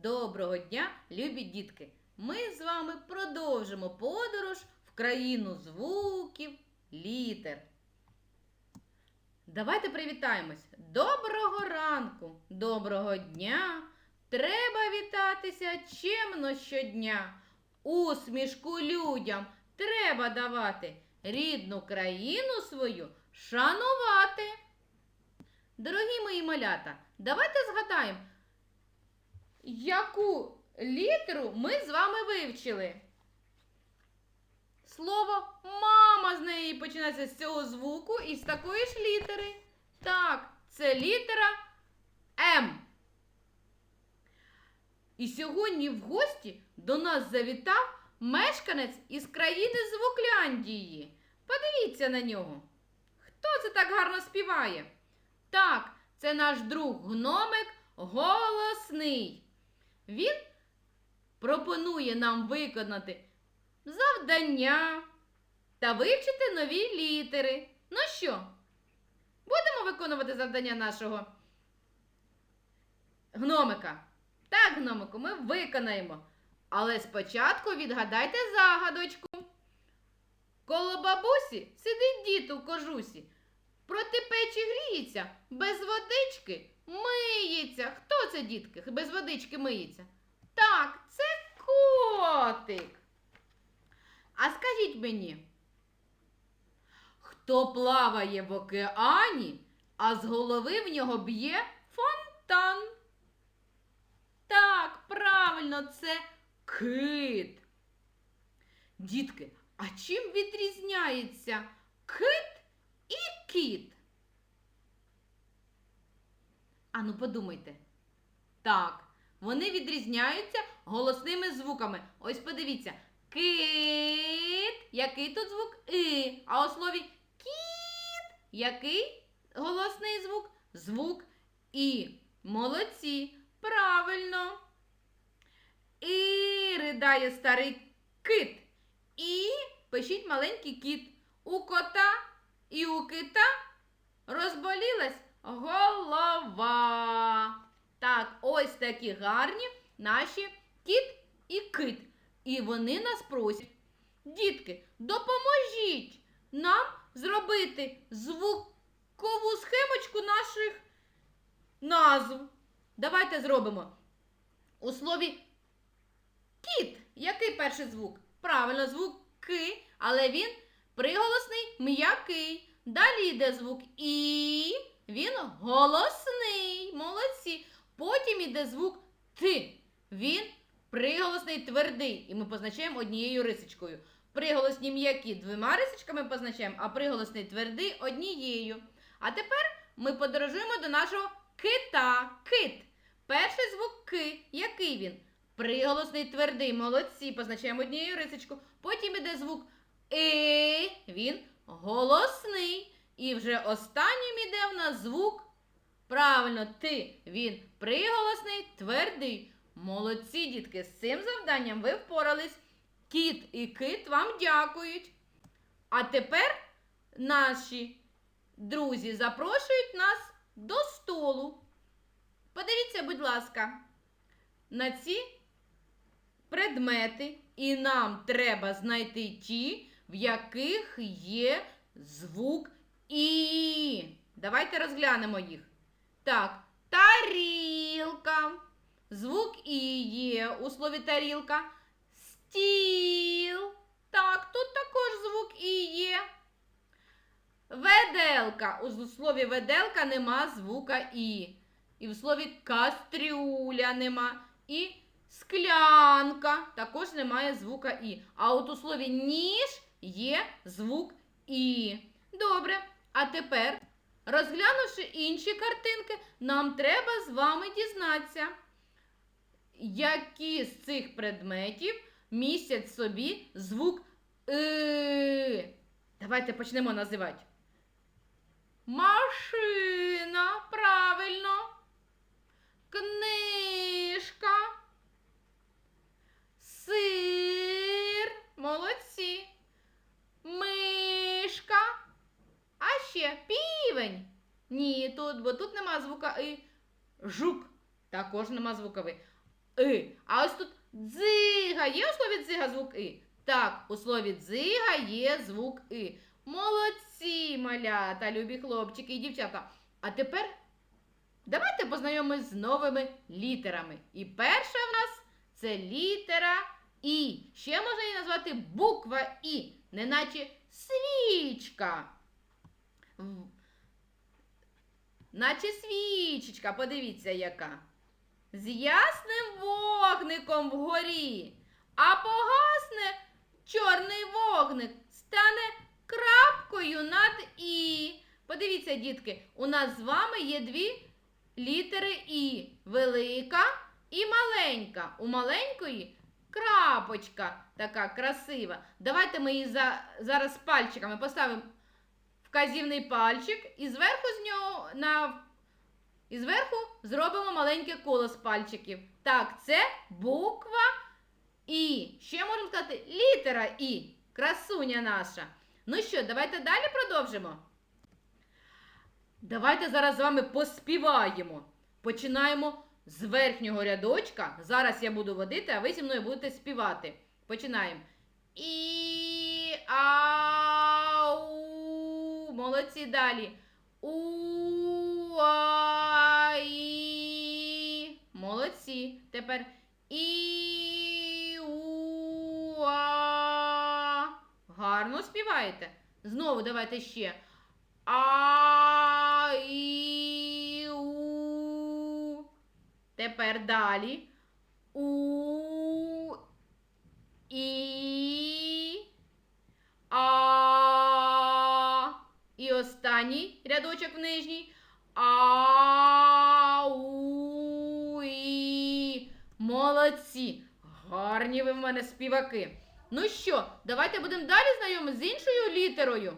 Доброго дня, любі дітки! Ми з вами продовжимо подорож в країну звуків, літер. Давайте привітаємось. Доброго ранку, доброго дня. Треба вітатися чемно щодня. Усмішку людям треба давати, рідну країну свою шанувати. Дорогі мої малята, давайте згадаємо, яку літеру ми з вами вивчили? Слово мама з неї починається з цього звуку і з такої ж літери. Так, це літера М. І сьогодні в гості до нас завітав мешканець із країни Звукляндії. Подивіться на нього. Хто це так гарно співає? Так, це наш друг гномик голосний. Він пропонує нам виконати завдання та вивчити нові літери. Ну що, будемо виконувати завдання нашого гномика? Так, гномику, ми виконаємо. Але спочатку відгадайте загадочку. Коло бабусі сидить дід у кожусі. Проти печі гріється, без водички миється. Хто це, дітки? Без водички миється? Так, це котик. А скажіть мені, хто плаває в океані, а з голови в нього б'є фонтан? Так, правильно, це кит. Дітки, а чим відрізняється кит і кіт? Ану, подумайте. Так, вони відрізняються голосними звуками. Ось подивіться. Кит. Який тут звук И. А у слові кіт. Який голосний звук? Звук І. Молодці. Правильно. І ридає старий кит. І пишіть маленький кіт. У кота і у кита розболілась голова. Так, ось такі гарні наші кіт і кит. І вони нас просять. Дітки, допоможіть нам зробити звукову схемочку наших назв. Давайте зробимо. У слові кіт. Який перший звук? Правильно, звук ки, але він приголосний м'який. Далі йде звук І, він голосний. Молодці. Потім йде звук Т. Він приголосний твердий. І ми позначаємо однією рисочкою. Приголосні м'які двома рисочками позначаємо, а приголосний твердий однією. А тепер ми подорожуємо до нашого кита. Кит. Перший звук К. Який він? Приголосний твердий. Молодці. Позначаємо однією рисочкою. Потім іде звук И. Він голосний. І вже останнім іде в нас звук. Правильно, ти. Він приголосний, твердий. Молодці, дітки, з цим завданням ви впорались. Кіт і кит вам дякують. А тепер наші друзі запрошують нас до столу. Подивіться, будь ласка, на ці предмети, і нам треба знайти ті, в яких є звук І. Давайте розглянемо їх. Так, тарілка. Звук І є у слові тарілка. Стіл. Так, тут також звук І є. Веделка. У слові веделка нема звука І. І в слові кастрюля нема. І склянка також немає звука І. А от у слові ніж є звук І. Добре. А тепер, розглянувши інші картинки, нам треба з вами дізнатися, які з цих предметів містять собі звук И. Давайте почнемо називати. Машина, правильно. Книжка. Сир. Молодці. Мишка. А ще півень. Ні, тут, бо тут нема звука и. Жук. Також нема звуковий. И. А ось тут дзига. Є у слові дзига звук И? Так, у слові дзига є звук И. Молодці, малята, любі хлопчики і дівчата. А тепер давайте познайомимось з новими літерами. І перша в нас це літера І. Ще можна її назвати буква І, неначе свічка. Наче свічечка, подивіться яка. З ясним вогником вгорі, а погасне чорний вогник, стане крапкою над І. Подивіться, дітки, у нас з вами є дві літери І. Велика і маленька. У маленької крапочка така красива. Давайте ми її за, зараз пальчиками поставимо вказівний пальчик і зверху з нього на і зверху зробимо маленьке коло з пальчиків. Так, це буква І. Ще можемо сказати літера І. Красуня наша. Ну що, давайте далі продовжимо. Давайте зараз з вами поспіваємо. Починаємо з верхнього рядочка. Зараз я буду водити, а ви зі мною будете співати. Починаємо. І Молодці далі. У а і. Молодці. Тепер і у а. Гарно співаєте. Знову давайте ще. А і у. Тепер далі. У останній рядочок в нижній. А. Молодці. Гарні ви в мене співаки. Ну що, давайте будемо далі знайомі з іншою літерою.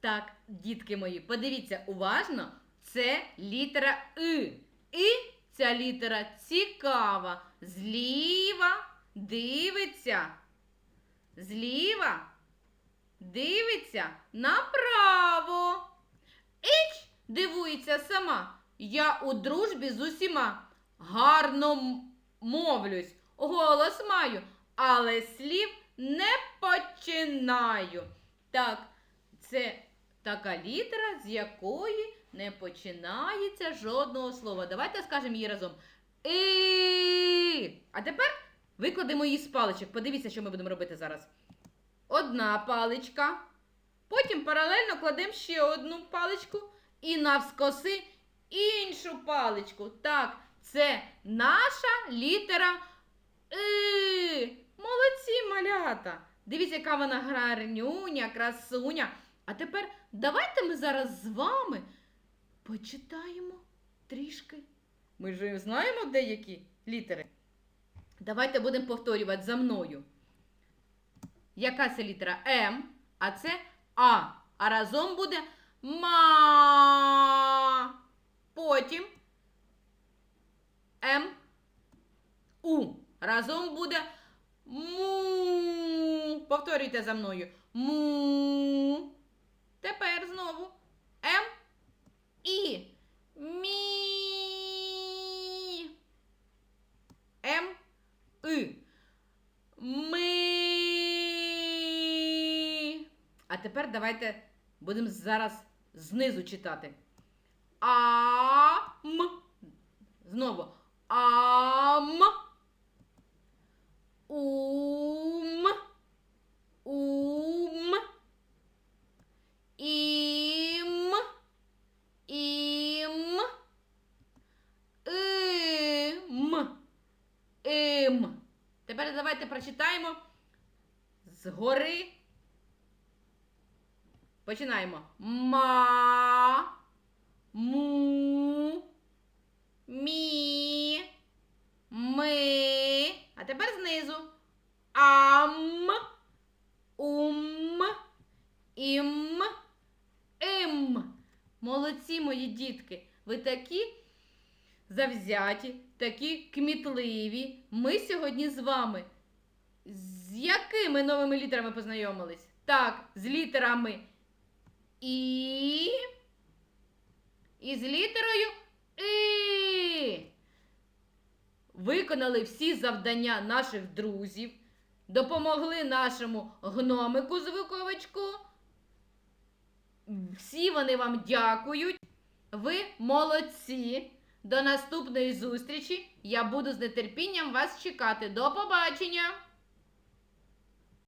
Так, дітки мої, подивіться уважно, це літера И. І ця літера цікава. Зліва дивиться. Зліва дивиться направо. Іч дивується сама. Я у дружбі з усіма. Гарно мовлюсь, голос маю, але слів не починаю. Так, це така літера, з якої не починається жодного слова. Давайте скажемо її разом. І. А тепер викладемо її з паличок. Подивіться, що ми будемо робити зараз. Одна паличка. Потім паралельно кладемо ще одну паличку і навскоси іншу паличку. Так, це наша літера И. Молодці, малята. Дивіться, яка вона гарнюня, красуня. А тепер давайте ми зараз з вами почитаємо трішки. Ми ж знаємо деякі літери. Давайте будемо повторювати за мною. Яка це літера М, а це А. А разом буде ма. Потім М. У. Разом буде му. Повторюйте за мною. Му. Тепер знову М. І. Мі. М. И. Ми. А тепер давайте будемо зараз знизу читати. Ам. Знову. Ам. Ум. Ум. Ім. Ім. Ім. Ім. Тепер давайте прочитаємо згори. Починаємо. Ма. Му. Мі. Ми. А тепер знизу. Ам. Ум. Ім. Ім. Молодці, мої дітки. Ви такі завзяті, такі кмітливі. Ми сьогодні з вами. З якими новими літерами познайомились? Так, з літерами І. І з літерою І. виконали всі завдання наших друзів, допомогли нашому гномику звуковичку. Всі вони вам дякують. Ви молодці. До наступної зустрічі. Я буду з нетерпінням вас чекати. До побачення!